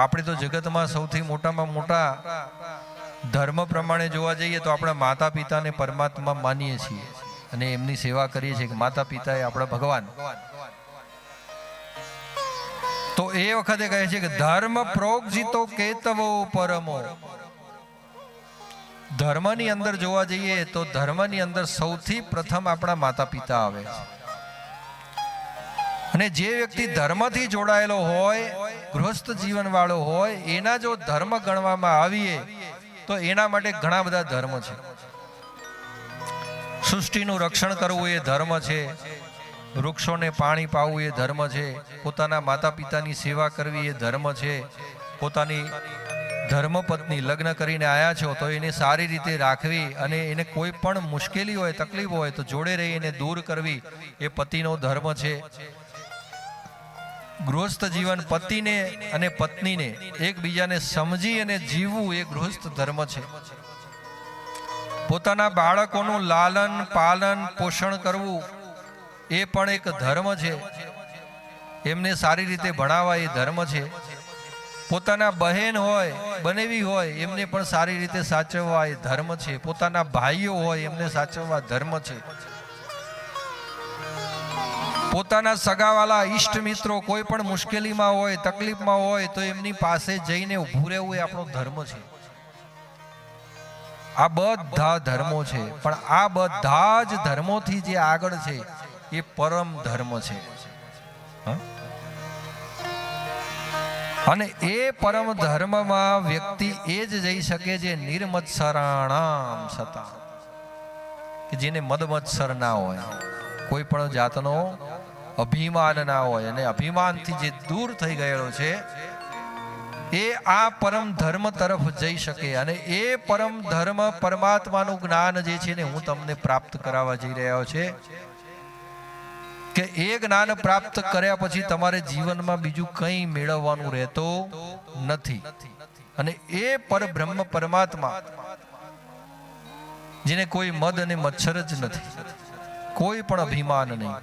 આપણે તો જગતમાં સૌથી મોટામાં મોટા ધર્મ પ્રમાણે જોવા જઈએ તો આપણા માતા પિતાને પરમાત્મા માનીએ છીએ અને એમની સેવા કરીએ છીએ કે માતા પિતા એ આપણા ભગવાન. તો એ વખતે કહે છે કે ધર્મ પ્રોગજીતો કેતવો પરમો ધર્મની અંદર જોવા જઈએ તો ધર્મની અંદર સૌથી પ્રથમ આપણા માતા પિતા આવે છે. અને જે વ્યક્તિ ધર્મથી જોડાયેલો હોય ગૃહસ્થ જીવન વાળો હોય એના જો ધર્મ ગણવામાં આવીએ તો એના માટે ઘણા બધા ધર્મ છે. સૃષ્ટિનું રક્ષણ કરવું એ ધર્મ છે. વૃક્ષોને પાણી પાવું એ ધર્મ છે. પોતાના માતા પિતાની સેવા કરવી એ ધર્મ છે. પોતાની ધર્મપત્ની લગ્ન કરીને આવ્યા છો તો એને સારી રીતે રાખવી અને એને કોઈ પણ મુશ્કેલી હોય તકલીફ હોય તો જોડે રહી એને દૂર કરવી એ પતિનો ધર્મ છે. ગૃહસ્થ જીવન પતિને અને પત્નીને એકબીજાને સમજી અને જીવવું એ ગૃહસ્થ ધર્મ છે. પોતાના બાળકોનું લાલન, પાલન, પોષણ કરવું એ પણ એક ધર્મ છે. એમને સારી રીતે ભણાવવા એ ધર્મ છે. પોતાના બહેન હોય, બનેવી હોય, એમને પણ સારી રીતે સાચવવા એ ધર્મ છે. પોતાના ભાઈઓ હોય, એમને સાચવવા ધર્મ છે. પોતાના સગાવાલા ઈષ્ટ મિત્રો કોઈ પણ મુશ્કેલીમાં હોય, તકલીફમાં હોય, તો એમની પાસે જઈને ઊભું રહેવું એ આપણો ધર્મ છે. આ બધા ધર્મો છે, પણ આ બધા જ ધર્મોથી જે આગળ છે, એ પરમ ધર્મ છે. અને એ પરમ ધર્મમાં વ્યક્તિ એ જ જઈ શકે જે નિર્મત્સરાણામ સતા. જેને મદમત્સર ના હોય. કોઈ પણ જાતનો અભિમાન ના હોય અને અભિમાનથી જે દૂર થઈ ગયેલો છે, એ આ પરમ ધર્મ તરફ જઈ શકે અને એ પરમ ધર્મ પરમાત્માનું જ્ઞાન જે છે ને હું તમને પ્રાપ્ત કરાવવા જઈ રહ્યો છે. કે એ જ્ઞાન પ્રાપ્ત કર્યા પછી તમારે જીવનમાં બીજું કંઈ મેળવવાનું રહેતો નથી. અને એ પરબ્રહ્મ પરમાત્મા, જેને કોઈ મદ અને મચ્છર જ નથી, કોઈ પણ અભિમાન નહીં.